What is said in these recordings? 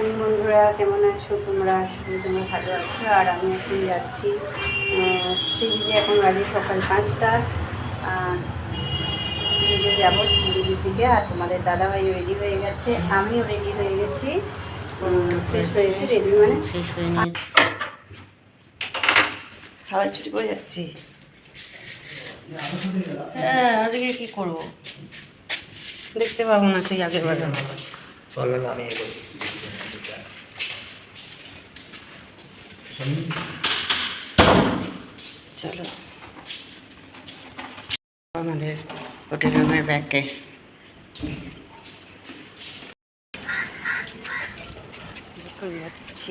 Morning বন্ধুরা কেমন আছো? তোমরা আসলে তোমরা ভালো আছো। আর আমি এখন যাচ্ছি সিরিজে এখন বাজে সকাল পাঁচটা। সিরিজে যাব শিলিগুড়ির দিকে। আর তোমাদের দাদাভাই রেডি হয়ে গেছে। আমিও রেডি হয়ে গেছি। ফ্রেশ হয়েছি রেডি মানে? ফ্রেশ হয়ে নিয়েছি। খাবার ছুটি করে যাচ্ছি। হ্যাঁ আজকে কী করব? দেখতে পাবো না সেই আগের বার। চলো আমি এগোই চলো। আমাদের হোটেল রুমের ব্যাগে যাচ্ছি।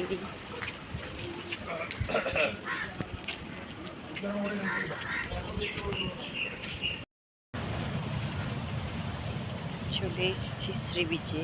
চলে এসেছি শ্রী বিচে।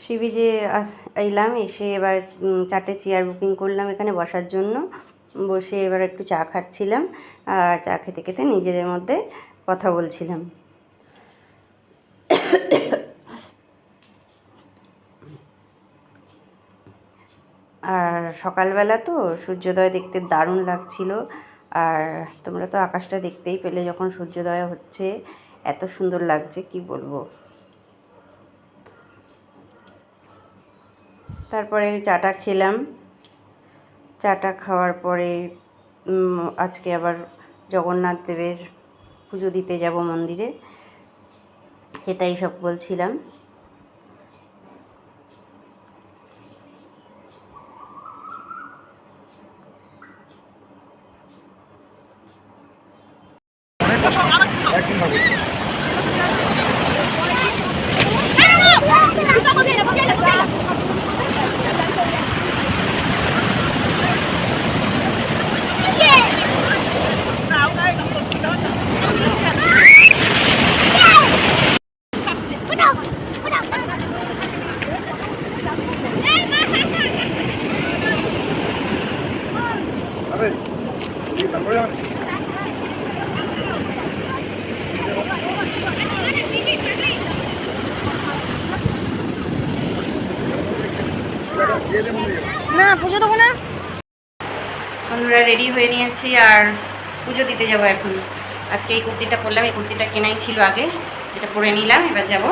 সি বিচে আস এলাম, এসে এবার চারটে চেয়ার বুকিং করলাম এখানে বসার জন্য। বসে এবার একটু চা খাচ্ছিলাম আর চা খেতে খেতে নিজেদের মধ্যে কথা বলছিলাম। আর সকালবেলা তো সূর্যোদয় দেখতে দারুণ লাগছিল। আর তোমরা তো আকাশটা দেখতেই পেলে যখন সূর্যোদয় হচ্ছে, এত সুন্দর লাগছে, কি বলব? তারপরে চাটা খেলাম। চাটা খাওয়ার পরে আজকে আবার জগন্নাথ দেবের পুজো দিতে যাব মন্দিরে। সেটাই সব বলছিলাম। একদিন হবে আরে এই তারপরে যাবেন দিয়ে দেবো দিয়ে না পুজো দেবো না। বন্ধুরা রেডি হয়ে নিয়েছি আর পুজো দিতে যাব এখন। আজকে এই কুর্তিটা পরলাম এই কুর্তিটা কেনাই ছিল আগে। এটা পরে নিলাম এবার যাব।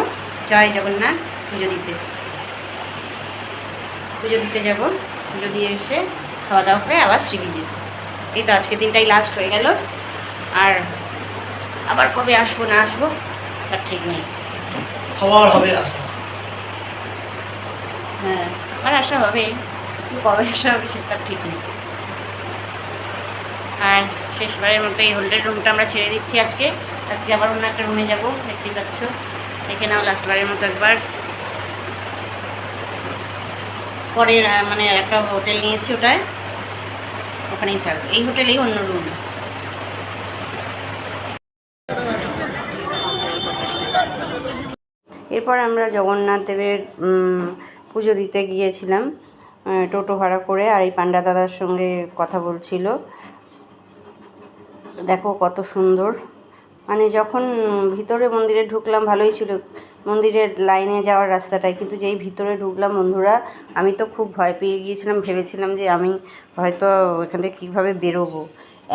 জয় জগন্নাথ পুজো দিতে। পুজো দিতে যাব। পুজো দিয়ে এসে খাওয়া দাওয়া করে আবার শ্রীবিজি। এই তো আজকে দিনটাই লাস্ট হয়ে গেল। আর আবার কবে আসব না আসব তার ঠিক নেই। হবে আসা হ্যাঁ আবার আসা হবে কবে আসা হবে সেটা ঠিক নেই। আর শেষবারের মতো এই হোল্ডের রুমটা আমরা ছেড়ে দিচ্ছি আজকে। আজকে আবার অন্য একটা রুমে যাব দেখতেই পাচ্ছ। দেখে নাও লাস্টবারের মতো একবার। আহ, মানে একটা হোটেল নিয়েছি ওটায়। ওখানেই থাকব। এই হোটেলেই অন্য রুম। এরপর আমরা জগন্নাথ দেবের পুজো দিতে গিয়েছিলাম। টোটো ভাড়া করে আর এই পান্ডা দাদার সঙ্গে কথা বলছিল। দেখো কত সুন্দর। মানে যখন ভিতরে মন্দিরে ঢুকলাম, ভালোই ছিল। মন্দিরের লাইনে যাওয়ার রাস্তাটায় কিন্তু যেই ভিতরে ঢুকলাম, বন্ধুরা, আমি তো খুব ভয় পেয়ে গিয়েছিলাম, ভেবেছিলাম যে আমি হয়তো এখান থেকে কীভাবে বেরোবো।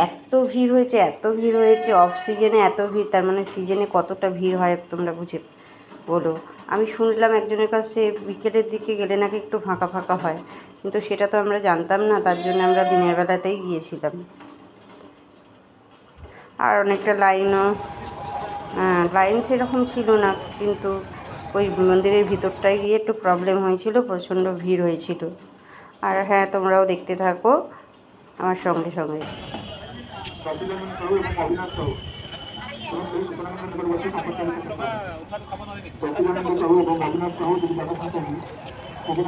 এত ভিড় হয়েছে, এত ভিড় হয়েছে অফ সিজনে এত ভিড়, তার মানে সিজনে কতটা ভিড় হয় তোমরা বুঝে বলো। আমি শুনলাম একজনের কাছে বিকেলের দিকে গেলে নাকি একটু ফাঁকা ফাঁকা হয়। কিন্তু সেটা তো আমরা জানতাম না, তার জন্য আমরা দিনের বেলাতেই গিয়েছিলাম। আর অনেকটা লাইনও হ্যাঁ লাইন সেরকম ছিল না, কিন্তু ওই মন্দিরের ভিতরটায় গিয়ে একটু প্রবলেম হয়েছিল, প্রচণ্ড ভিড় হয়েছিল। আর হ্যাঁ তোমরাও দেখতে থাকো আমার সঙ্গে সঙ্গে। সচিদানন্দ সাহু এবং অবিনাশ সাহু এবং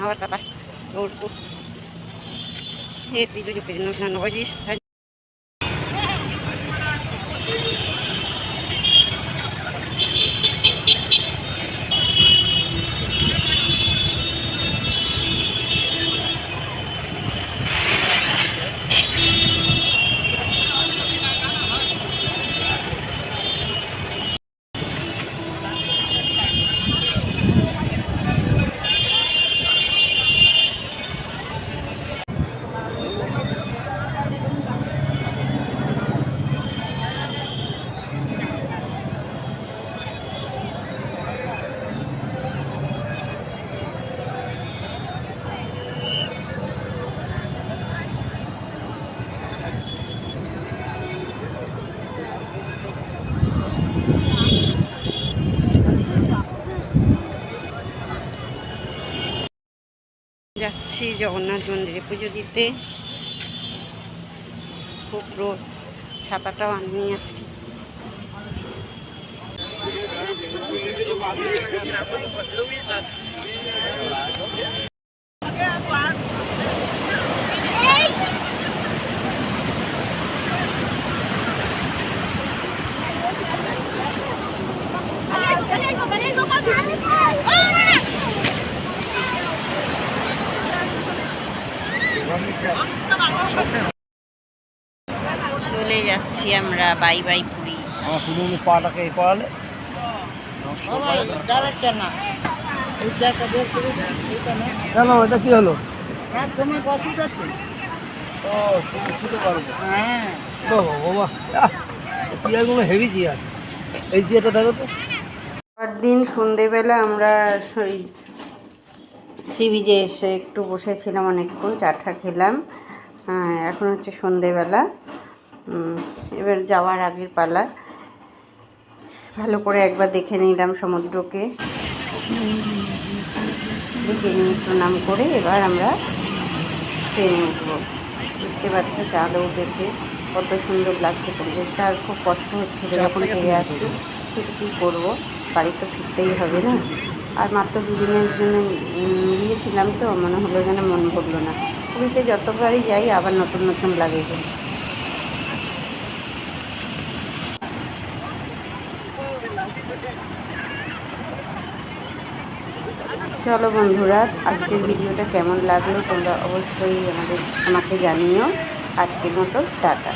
ahora está, está, está, está, está, está, está, Jagannath মন্দিরে পুজো দিতে। খুব রোদ ছাতাটাও আনি আজকে। যাচ্ছি আমরা বাই বাই পুরী। আমার শুধু পাটাকে এ করালে। কেন এটা কি হলো? ও তুমি শুতে পারব হ্যাঁ। বাবা। বাবা চেয়ারগুলো হেভি চেয়ার। এই চেয়ারটা দেখো তো। দিন সন্ধেবেলা আমরা ওই সি বিচে এসে একটু বসেছিলাম অনেকক্ষণ চাটা খেলাম। হ্যাঁ, এখন হচ্ছে সন্ধেবেলা। এবার যাওয়ার আগের পালা। ভালো করে একবার দেখে নিলাম সমুদ্রকে। দেখে নিয়ে প্রণাম করে এবার আমরা ট্রেনে উঠবো। বুঝতে পারছ চালও উঠেছে কত সুন্দর লাগছে পরিবেশটা। আর খুব কষ্ট হচ্ছে যখন ফিরে আসছি। কিন্তু কী করব? বাড়ি তো ফিরতেই হবে না। আর মাত্র দুদিনের জন্য গিয়েছিলাম তো মনে হলো যেন মন ভরলো না। পুরীতে যতবারই যাই আবার নতুন নতুন লাগে চলো বন্ধুরা আজকের ভিডিওটা কেমন লাগল তোমরা অবশ্যই আমাদের আমাকে জানিও। আজকের মতো টাটা।